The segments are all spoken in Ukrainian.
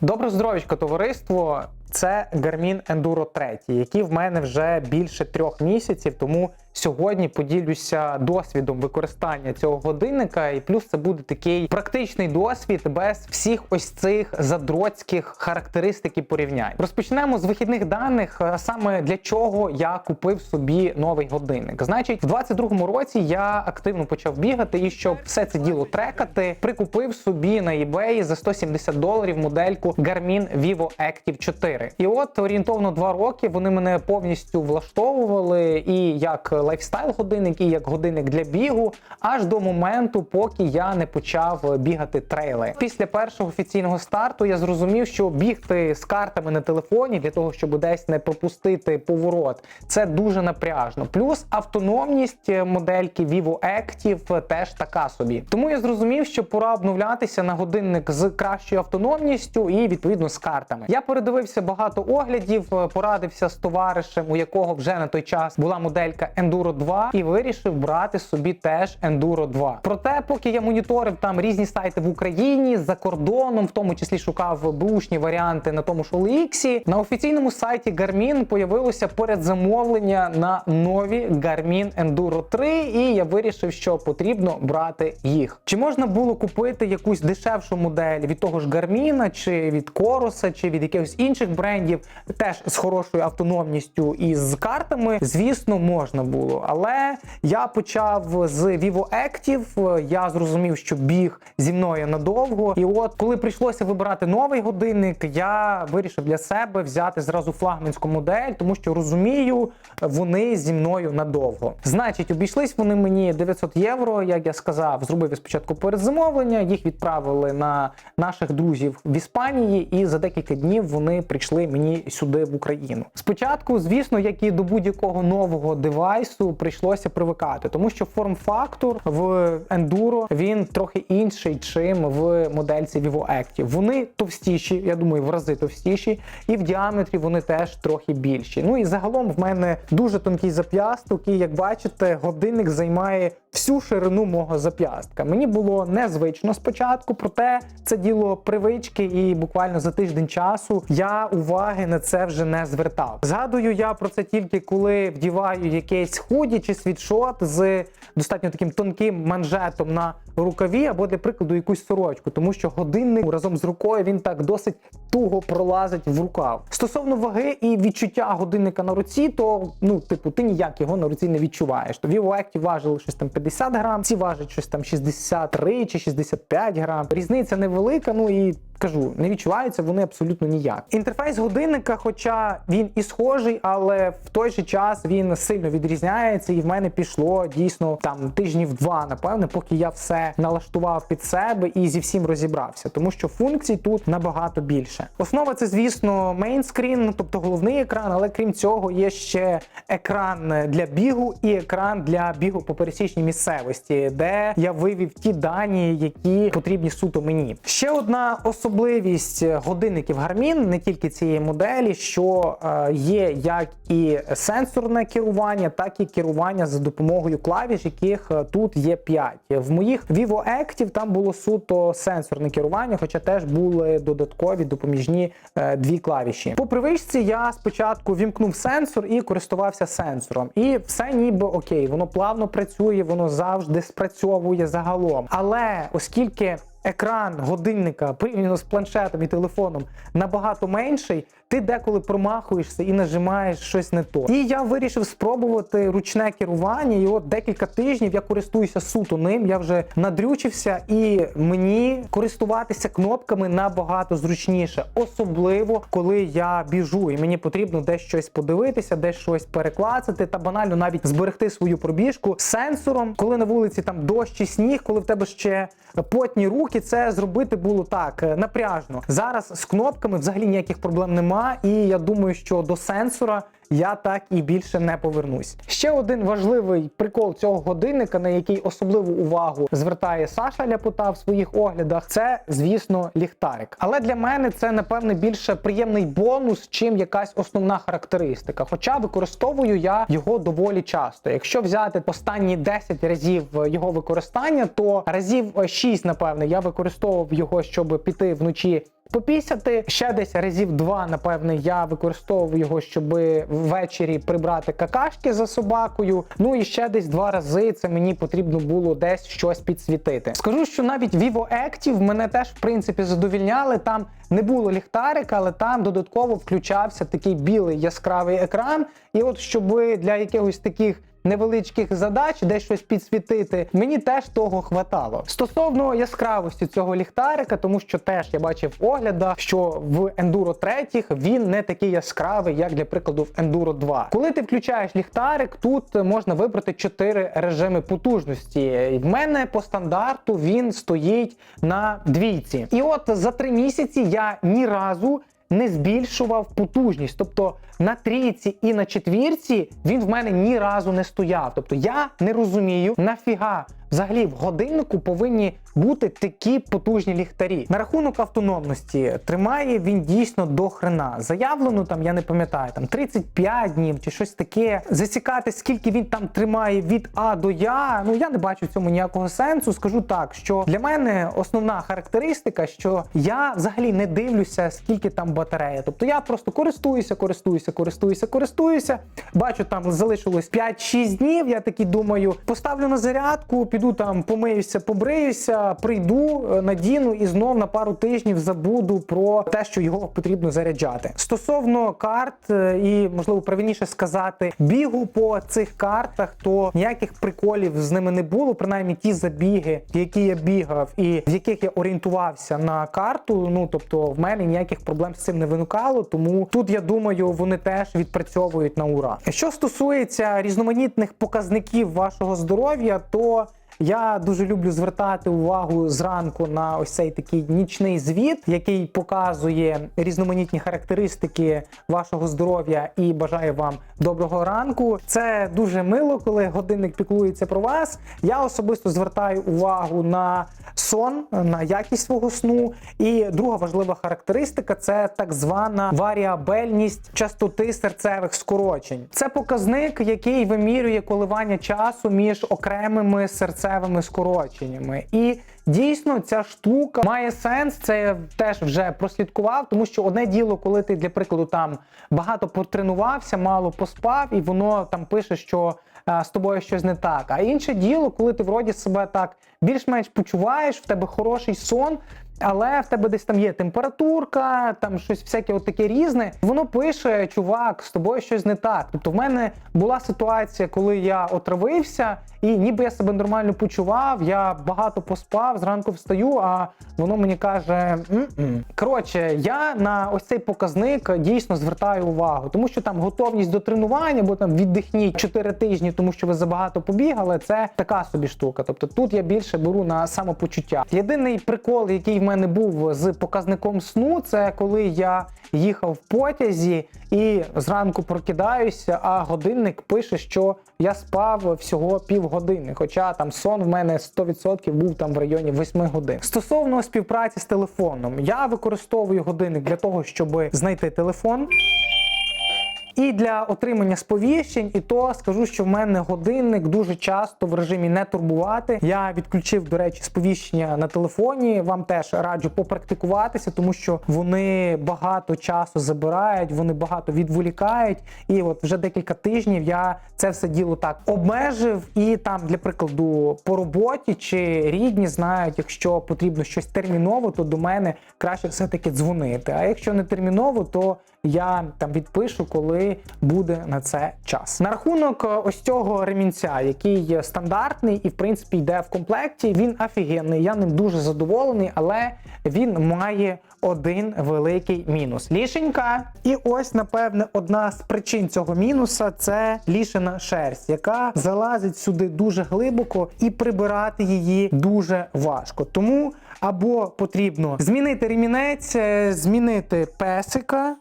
Добро здоров'ячко, товариство. Це Garmin Enduro 3, який в мене вже більше трьох місяців. Тому сьогодні поділюся досвідом використання цього годинника. І плюс це буде такий практичний досвід без всіх ось цих задроцьких характеристик і порівнянь. Розпочнемо з вихідних даних, саме для чого я купив собі новий годинник. Значить, в 22-му році я активно почав бігати, і щоб все це діло трекати, прикупив собі на eBay за 170 доларів модельку Garmin Vivo Active 4. І от орієнтовно два роки вони мене повністю влаштовували і як лайфстайл годинник, і як годинник для бігу, аж до моменту, поки я не почав бігати трейли. Після першого офіційного старту я зрозумів, що бігти з картами на телефоні для того, щоб десь не пропустити поворот, це дуже напряжно. Плюс автономність модельки Vivo Active теж така собі. Тому я зрозумів, що пора обновлятися на годинник з кращою автономністю і відповідно з картами. Я передивився багато оглядів, порадився з товаришем, у якого вже на той час була моделька Enduro 2, і вирішив брати собі теж Enduro 2. Проте, поки я моніторив там різні сайти в Україні за кордоном, в тому числі шукав бушні варіанти на тому ж OLX, на офіційному сайті Garmin появилося передзамовлення на нові Garmin Enduro 3, і я вирішив, що потрібно брати їх. Чи можна було купити якусь дешевшу модель від того ж Garmin, чи від Coros, чи від якихось інших брендів, теж з хорошою автономністю і з картами? Звісно, можна було. Але я почав з Vivo Active, я зрозумів, що біг зі мною надовго. І от коли прийшлося вибирати новий годинник, я вирішив для себе взяти зразу флагманську модель, тому що розумію, вони зі мною надовго. Значить, обійшлись вони мені 900 євро. Як я сказав, зробив я спочатку передзамовлення, їх відправили на наших друзів в Іспанії, і за декілька днів вони прийшли мені сюди в Україну. Спочатку, звісно, як і до будь-якого нового девайсу, прийшлося привикати, тому що форм-фактор в Enduro він трохи інший, чим в модельці Vivo Active. Вони товстіші, я думаю, в рази товстіші, і в діаметрі вони теж трохи більші. Ну і загалом в мене дуже тонкий зап'ясток, і як бачите, годинник займає всю ширину мого зап'ястка. Мені було незвично спочатку, проте це діло привички, і буквально за тиждень часу я уваги на це вже не звертав. Згадую я про це тільки коли вдіваю якесь худі чи світшот з достатньо таким тонким манжетом на рукаві, або для прикладу якусь сорочку, тому що годинник разом з рукою він так досить туго пролазить в рукав. Стосовно ваги і відчуття годинника на руці, то ну, типу, ти ніяк його на руці не відчуваєш. То Active важили щось там 50 грам, ці важать щось там 63 чи 65 грам. Різниця невелика, ну і кажу, не відчуваються вони абсолютно ніяк. Інтерфейс годинника, хоча він і схожий, але в той же час він сильно відрізняється, і в мене пішло дійсно там тижнів два, напевне, поки я все налаштував під себе і зі всім розібрався, тому що функцій тут набагато більше. Основа це, звісно, мейнскрін, тобто головний екран, але крім цього, є ще екран для бігу і екран для бігу по пересічній місцевості, де я вивів ті дані, які потрібні суто мені. Ще одна особливість годинників Garmin, не тільки цієї моделі, що е, є як і сенсорне керування, так і керування за допомогою клавіш, яких е, тут є 5. В моїх Vivo Active там було суто сенсорне керування, хоча теж були додаткові допоміжні е, дві клавіші. По привичці я спочатку вімкнув сенсор і користувався сенсором. І все ніби окей, воно плавно працює, воно завжди спрацьовує загалом. Але оскільки екран годинника порівняно з планшетом і телефоном набагато менший, ти деколи промахуєшся і нажимаєш щось не то. І я вирішив спробувати ручне керування. І от декілька тижнів я користуюся суто ним. Я вже надрючився, і мені користуватися кнопками набагато зручніше, особливо коли я біжу, і мені потрібно десь щось подивитися, десь щось переклацати та банально навіть зберегти свою пробіжку сенсором, коли на вулиці там дощ чи сніг, коли в тебе ще потні руки, це зробити було так е, напряжно. Зараз з кнопками взагалі ніяких проблем нема, і я думаю, що до сенсора. Я так і більше не повернусь. Ще один важливий прикол цього годинника, на який особливу увагу звертає Саша Ляпота в своїх оглядах, це, звісно, ліхтарик. Але для мене це, напевне, більше приємний бонус, чим якась основна характеристика. Хоча використовую я його доволі часто. Якщо взяти останні 10 разів його використання, то разів 6, напевне, я використовував його, щоб піти вночі попісяти. Ще десь разів два, напевне, я використовую його, щоб ввечері прибрати какашки за собакою. Ну і ще десь два рази це мені потрібно було десь щось підсвітити. Скажу, що навіть Vivo Active мене теж в принципі задовільняли. Там не було ліхтарика, але там додатково включався такий білий яскравий екран. І от щоб для якихось таких невеличких задач, десь щось підсвітити, мені теж того хватало. Стосовно яскравості цього ліхтарика, тому що теж я бачив в оглядах, що в Enduro 3 він не такий яскравий, як для прикладу в Enduro 2. Коли ти включаєш ліхтарик, тут можна вибрати 4 режими потужності. В мене по стандарту він стоїть на двійці. І от за 3 місяці я ні разу не збільшував потужність. Тобто на трійці і на четвірці він в мене ні разу не стояв. Тобто я не розумію, нафіга взагалі в годиннику повинні бути такі потужні ліхтарі. На рахунок автономності тримає він дійсно до хрена. Заявлено там, я не пам'ятаю, там 35 днів чи щось таке. Засікати, скільки він там тримає від А до Я. Ну я не бачу в цьому ніякого сенсу. Скажу так, що для мене основна характеристика, що я взагалі не дивлюся, скільки там батарея. Тобто я просто користуюся, користуюся, користуюся, користуюся. Бачу, там залишилось 5-6 днів. Я такий думаю, поставлю на зарядку, піду там, помиюся, побриюся, прийду, е, надіну і знов на пару тижнів забуду про те, що його потрібно заряджати. Стосовно карт е, і можливо правильніше сказати, бігу по цих картах, то ніяких приколів з ними не було. Принаймні ті забіги, які я бігав, і в яких я орієнтувався на карту. Ну тобто, в мене ніяких проблем з цим не виникало. Тому тут я думаю, вони теж відпрацьовують на ура. Що стосується різноманітних показників вашого здоров'я, то я дуже люблю звертати увагу зранку на ось цей такий нічний звіт, який показує різноманітні характеристики вашого здоров'я і бажаю вам доброго ранку. Це дуже мило, коли годинник піклується про вас. Я особисто звертаю увагу на сон, на якість свого сну. І друга важлива характеристика це так звана варіабельність частоти серцевих скорочень. Це показник, який вимірює коливання часу між окремими серцевими скороченнями. І Дійсно, ця штука має сенс. Це я теж вже прослідкував, тому що одне діло, коли ти, для прикладу, там багато потренувався, мало поспав, і воно там пише, що е, з тобою щось не так. А інше діло, коли ти вроді себе так більш-менш почуваєш, в тебе хороший сон. Але в тебе десь там є температурка, там щось всяке от таке різне. Воно пише, чувак, з тобою щось не так. Тобто, в мене була ситуація, коли я отравився, і ніби я себе нормально почував, я багато поспав, зранку встаю, а воно мені каже: «М-м». коротше, я на ось цей показник дійсно звертаю увагу, тому що там готовність до тренування, бо там віддихніть 4 тижні, тому що ви забагато побігали. Це така собі штука. Тобто тут я більше беру на самопочуття. Єдиний прикол, який в мене був з показником сну, це коли я їхав в потязі і зранку прокидаюся, а годинник пише, що я спав всього півгодини. Хоча там сон в мене 100% був там в районі 8 годин. Стосовно співпраці з телефоном, я використовую годинник для того, щоб знайти телефон. І для отримання сповіщень, і то скажу, що в мене годинник дуже часто в режимі не турбувати. Я відключив, до речі, сповіщення на телефоні. Вам теж раджу попрактикуватися, тому що вони багато часу забирають, вони багато відволікають. І от вже декілька тижнів я це все діло так обмежив. І там, для прикладу, по роботі чи рідні знають, якщо потрібно щось терміново, то до мене краще все-таки дзвонити. А якщо не терміново, то я там відпишу, коли буде на це час. На рахунок е, ось цього ремінця, який стандартний і в принципі йде в комплекті. Він офігенний. Я ним дуже задоволений, але він має один великий мінус. Лішенька. І ось, напевне, одна з причин цього мінуса це лішена шерсть, яка залазить сюди дуже глибоко і прибирати її дуже важко. Тому або потрібно змінити ремінець, е, змінити песика.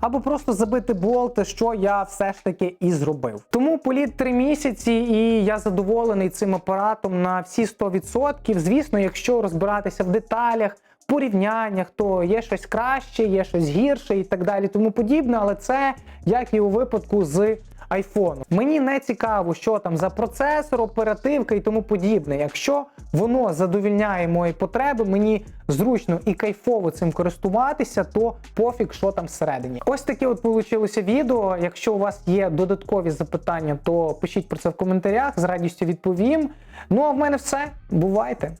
Або просто забити болт, що я все ж таки і зробив. Тому політ 3 місяці, і я задоволений цим апаратом на всі 100%. Звісно, якщо розбиратися в деталях, порівняннях, то є щось краще, є щось гірше і так далі, тому подібне. Але це як і у випадку з айфону. Мені не цікаво, що там за процесор, оперативка і тому подібне. Якщо воно задовільняє мої потреби, мені зручно і кайфово цим користуватися, то пофіг, що там всередині. Ось таке от вийшло відео. Якщо у вас є додаткові запитання, то пишіть про це в коментарях, з радістю відповім. Ну а в мене все. Бувайте!